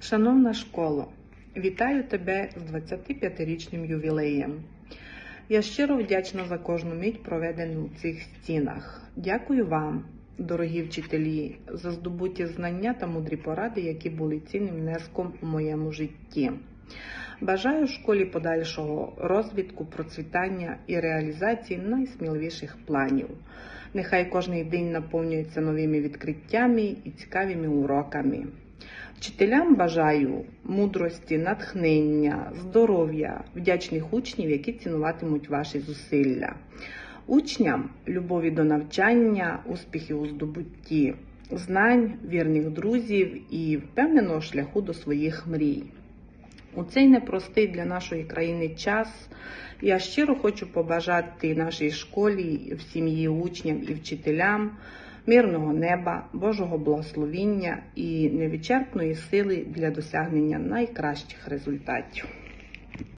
Шановна школо, вітаю тебе з 25-річним ювілеєм. Я щиро вдячна за кожну мить, проведену у цих стінах. Дякую вам, дорогі вчителі, за здобуті знання та мудрі поради, які були цінним внеском у моєму житті. Бажаю школі подальшого розвитку, процвітання і реалізації найсміливіших планів. Нехай кожний день наповнюється новими відкриттями і цікавими уроками. Вчителям бажаю мудрості, натхнення, здоров'я, вдячних учнів, які цінуватимуть ваші зусилля. Учням любові до навчання, успіхів у здобутті знань, вірних друзів і впевненого шляху до своїх мрій. У цей непростий для нашої країни час я щиро хочу побажати нашій школі, всім її учням і вчителям мирного неба, Божого благословіння і невичерпної сили для досягнення найкращих результатів.